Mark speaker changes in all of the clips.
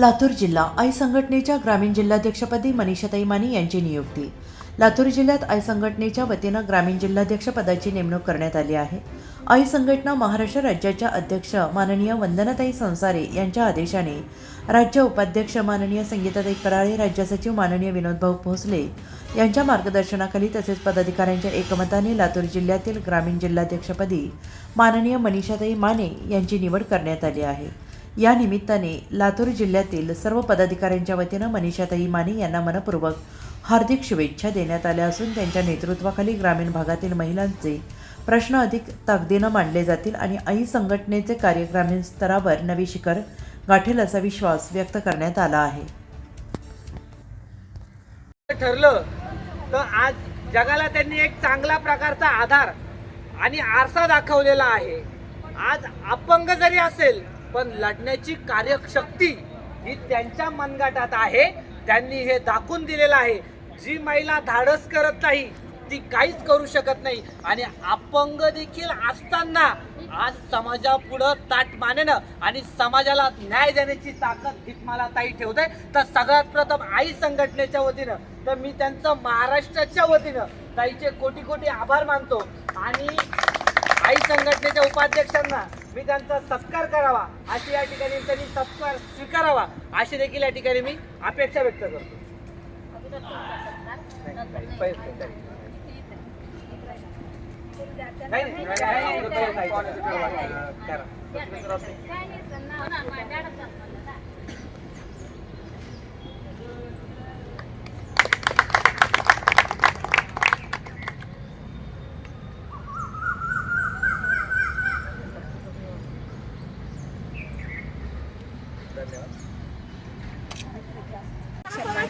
Speaker 1: लातूर जिल्हा आई संघटनेच्या ग्रामीण जिल्हाध्यक्षपदी मनीषाताई माने यांची नियुक्ती. लातूर जिल्ह्यात आई संघटनेच्या वतीनं ग्रामीण जिल्हाध्यक्षपदाची नेमणूक करण्यात आली आहे. आई संघटना महाराष्ट्र राज्याच्या अध्यक्ष माननीय वंदनाताई संसारे यांच्या आदेशाने राज्य उपाध्यक्ष माननीय संगीताताई कराळे राज्य सचिव माननीय विनोदभाऊ भोसले यांच्या मार्गदर्शनाखाली तसेच पदाधिकाऱ्यांच्या एकमताने लातूर जिल्ह्यातील ग्रामीण जिल्हाध्यक्षपदी माननीय मनीषाताई माने यांची निवड करण्यात आली आहे. या निमित्ताने लातूर जिल्ह्यातील सर्व पदाधिकाऱ्यांच्या वतीनं मनीषाताई माने यांना मनपूर्वक हार्दिक शुभेच्छा देण्यात आल्या असून त्यांच्या नेतृत्वाखाली ग्रामीण भागातील महिलांचे प्रश्न अधिक ताकदीनं मांडले जातील आणि आई संघटनेचे कार्य ग्रामीण स्तरावर नवी शिखर गाठेल असा विश्वास व्यक्त करण्यात आला आहे.
Speaker 2: ठरलं तर आज जगाला त्यांनी एक चांगला प्रकारचा आधार आणि आरसा दाखवलेला आहे. आज अपंग जरी असेल पण लढण्याची कार्यशक्ती ही त्यांच्या मनगटात आहे. त्यांनी हे दाखवून दिलेलं आहे. जी महिला धाडस करत नाही ती काहीच करू शकत नाही. आणि अपंग देखील असताना आज समाजापुढं ताट मानणं आणि समाजाला न्याय देण्याची ताकद हितमाला मला ताई आहे तर सगळ्यात प्रथम आई संघटनेच्या वतीनं तर मी त्यांचं महाराष्ट्राच्या वतीनं ताईचे कोटी कोटी आभार मानतो. आणि आई संघटनेच्या उपाध्यक्षांना मी त्यांचा सत्कार करावा अशी या ठिकाणी त्यांनी सत्कार स्वीकारावा अशी देखील या ठिकाणी मी अपेक्षा व्यक्त करतो नाही, नाही, नाही, नाही, नाही, करा.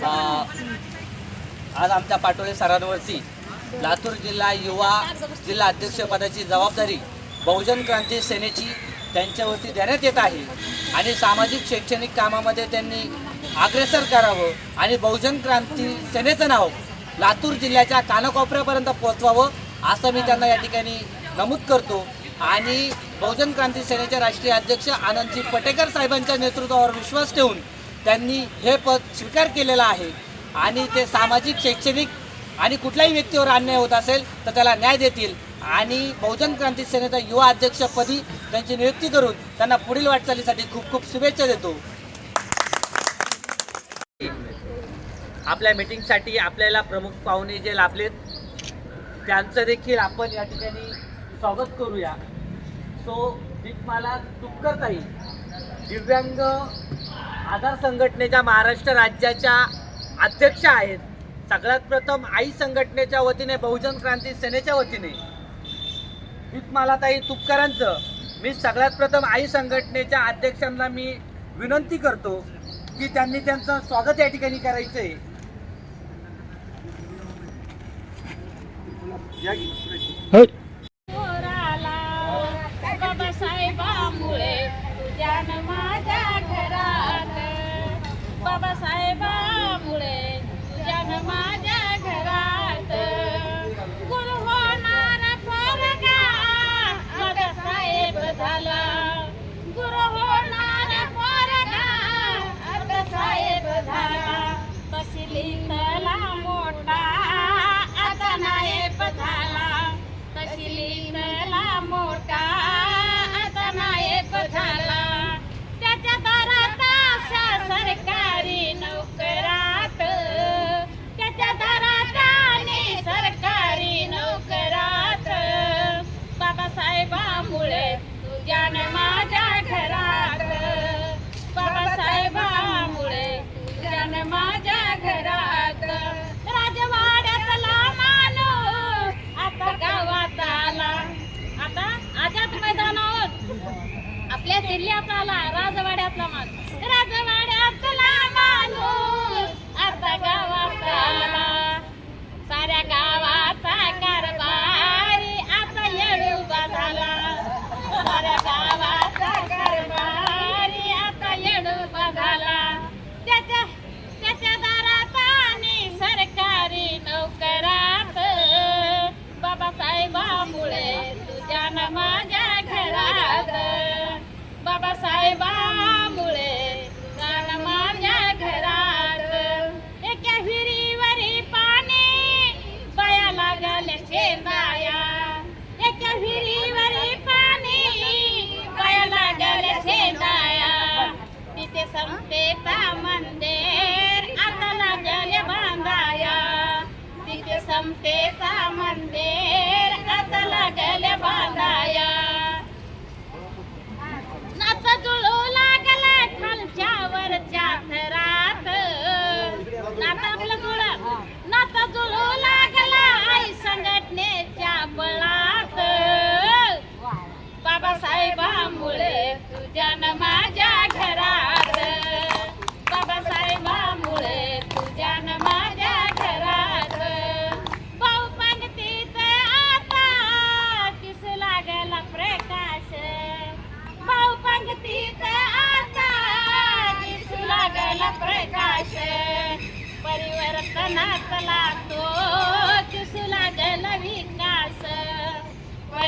Speaker 3: अ, आज आमच्या पाटोळे सरांवरती लातूर जिल्हा युवा जिल्हा अध्यक्षपदाची जबाबदारी बहुजन क्रांती सेनेची त्यांच्यावरती देण्यात येत आहे. आणि सामाजिक शैक्षणिक कामामध्ये त्यांनी अग्रेसर करावं आणि बहुजन क्रांती सेनेचं नाव लातूर जिल्ह्याच्या कानाकोपऱ्यापर्यंत पोहोचवावं असं मी त्यांना या ठिकाणी नमूद करतो. आणि बहुजन क्रांती सेनेचे राष्ट्रीय अध्यक्ष आनंदजी पटेकर साहेबांच्या नेतृत्वावर विश्वास ठेवून त्यांनी हे पद स्वीकार केलेलं आहे. आणि ते सामाजिक शैक्षणिक आणि कुठल्याही व्यक्तीवर अन्याय होत असेल तर त्याला न्याय देतील. आणि बहुजन क्रांती सेनेचा युवा अध्यक्षपदी त्यांची नियुक्ती करून त्यांना पुढील वाटचालीसाठी खूप खूप शुभेच्छा देतो.
Speaker 2: आपल्या मीटिंगसाठी आपल्याला प्रमुख पाहुणे जे लाभलेत त्यांचं देखील आपण या ठिकाणी स्वागत करूया. सो दीपमाला तुपकर ताई दिव्यांग आधार संघटनेच्या महाराष्ट्र राज्याच्या अध्यक्ष आहेत. सगळ्यात प्रथम आई संघटनेच्या वतीने बहुजन क्रांती सेनेच्या वतीने. हितमालाताई तुपकरांचं. मी सगळ्यात प्रथम आई संघटनेच्या अध्यक्षांना मी विनंती करतो की त्यांनी त्यांचं स्वागत या ठिकाणी करायचं आहे Hey. ¡Morta!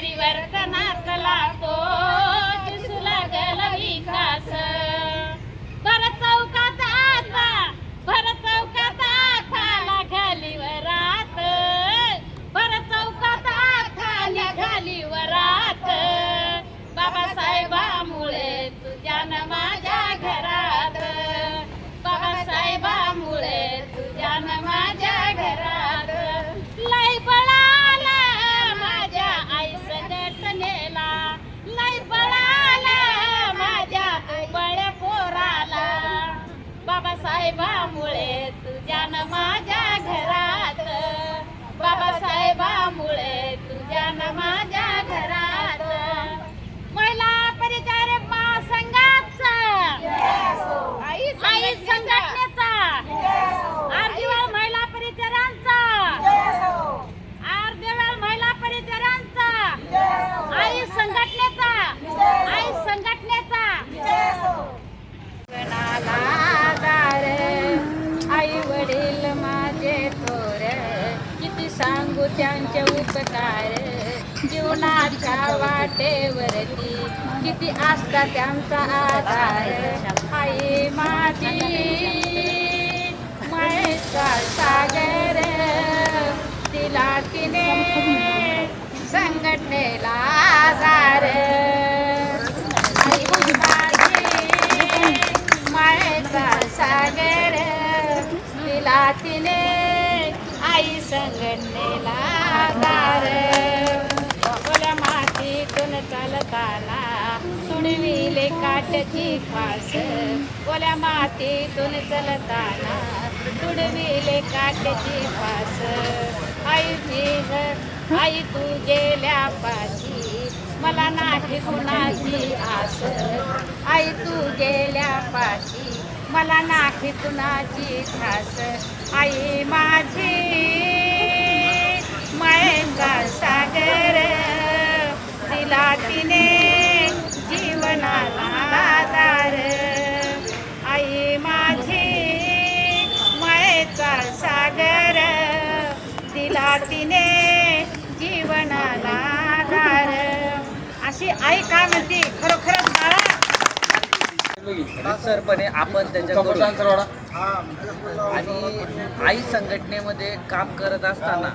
Speaker 2: પરિવાર હતા ને कोणाच्या वाटेवरती? किती असता त्यांचा आधार? आई माझी मायेचा सागर तिला तिने संघटनेला सुणविले काटची फास ओल्या मातीतून चलताना तुडविले काटची फास. आई ग- आई तू गेल्या पाशी मला नाही कुणाची आस. आई तू गेल्या पाशी मला नाही कुणाची खास. आई माझी मयंगा सागर. आई काय म्हणते खरोखरच बाळा.
Speaker 3: आपण त्यांच्याकडून आणि आई संघटनेमध्ये काम करत असताना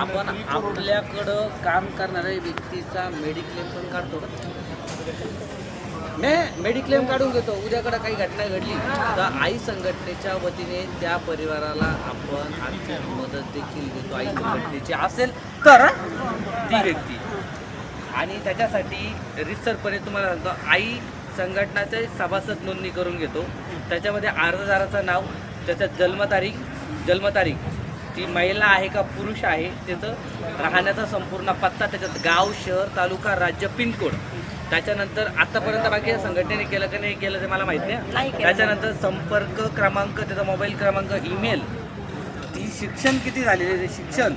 Speaker 3: आपण आपल्याकडं काम करणाऱ्या व्यक्तीचा मेडिक्लेम पण काढतो. मी मेडिक्लेम काढून घेतो. उद्याकडे काही घटना घडली तर आई संघटनेच्या वतीने त्या परिवाराला आपण आर्थिक मदत देखील देतो. आई संघटनेची असेल तर ती व्यक्ती. आणि त्याच्यासाठी रितसरपणे तुम्हाला सांगतो आई संघटनाचे सभासद नोंदणी करून घेतो. त्याच्यामध्ये अर्जदाराचं नाव त्याचं जन्मतारीख जन्मतारीख ती महिला आहे का पुरुष आहे त्याचं राहण्याचा संपूर्ण पत्ता त्याच्यात गाव शहर तालुका राज्य पिनकोड. त्याच्यानंतर आतापर्यंत बाकी संघटनेने केलं का नाही केलं ते मला माहीत नाही. त्याच्यानंतर संपर्क क्रमांक त्याचा मोबाईल क्रमांक ईमेल ती शिक्षण किती झालेले शिक्षण.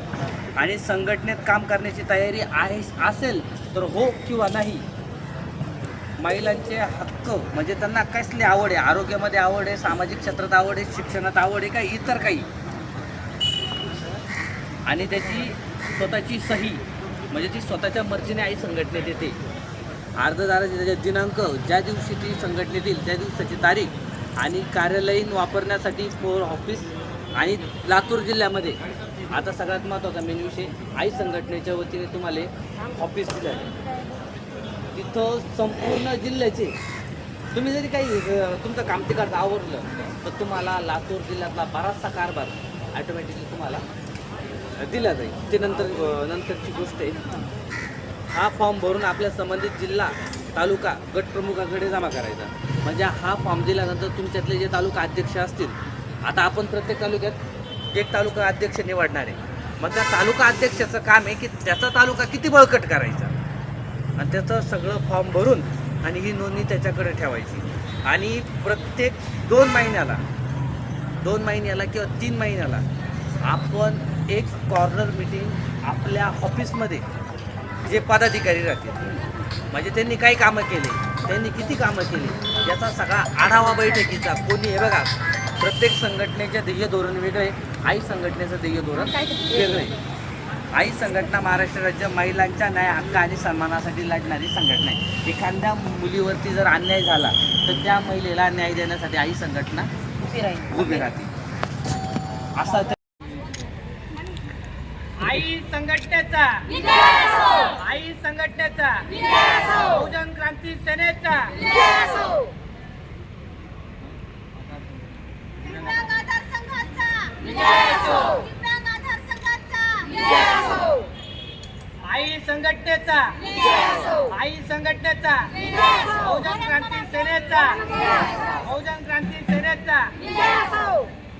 Speaker 3: आणि संघटनेत काम करण्याची तयारी आहे असेल तर हो किंवा नाही? महिलांचे हक्क म्हणजे त्यांना कसली आवड आहे? आरोग्यामध्ये आवड आहे सामाजिक क्षेत्रात आवड आहे शिक्षणात आवड आहे का इतर काही? आणि त्याची स्वतःची सही म्हणजे ती स्वतःच्या मर्जीने आई संघटनेत येते. अर्जदाराचे त्याचे दिनांक ज्या दिवशी ती संघटनेत येईल त्या दिवसाची तारीख आणि कार्यालयीन वापरण्यासाठी पोर ऑफिस आणि लातूर जिल्ह्यामध्ये. आता सगळ्यात महत्त्वाचा मेन विषय आई संघटनेच्या वतीने तुम्हाला ऑफिस दिलं आहे. तिथं संपूर्ण जिल्ह्याचे तुम्ही जरी काही तुमचं काम तिकडचं आवरलं तर तुम्हाला लातूर जिल्ह्यातला बराचसा कारभार ॲटोमॅटिकली तुम्हाला दिला जाईल. ते नंतर नंतरची गोष्ट आहे. हा फॉर्म भरून आपल्या संबंधित जिल्हा तालुका गटप्रमुखाकडे जमा करायचा. म्हणजे हा फॉर्म दिल्यानंतर तुमच्यातले जे तालुका अध्यक्ष असतील आता आपण प्रत्येक तालुक्यात एक तालुका अध्यक्ष निवडणार आहे. मग त्या तालुका अध्यक्षाचं काम आहे की त्याचा तालुका किती बळकट करायचा? आणि त्याचं सगळं फॉर्म भरून आणि ही नोंदणी त्याच्याकडे ठेवायची. आणि प्रत्येक दोन महिन्याला दोन महिन्याला किंवा तीन महिन्याला आपण एक कॉर्नर मीटिंग आपल्या ऑफिसमध्ये जे पदाधिकारी राहतील म्हणजे त्यांनी काय कामं केले त्यांनी किती कामं केली याचा सगळा आढावा बैठकीचा कोणी हे बघा प्रत्येक संघटनेचे ध्येय धोरण वेगळे आहे. आई संघटनेचं ध्येय धोरण वेगळं आहे. आई संघटना महाराष्ट्र राज्य महिलांच्या न्याय हक्क आणि सन्मानासाठी लढणारी संघटना आहे. एखाद्या मुलीवरती जर अन्याय झाला तर त्या महिलेला न्याय देण्यासाठी आई संघटना उभी राहते. असा त्या-
Speaker 4: आई संघटनेचा. आई संघटनेचा. बहुजन क्रांती सेनेचा
Speaker 5: दिव्यांग आधार संघाचा दिव्यांग आधार संघाचा
Speaker 4: आई संघटनेचा. आई संघटनेचा. बहुजन क्रांती सेनेचा. बहुजन क्रांती सेनेचा.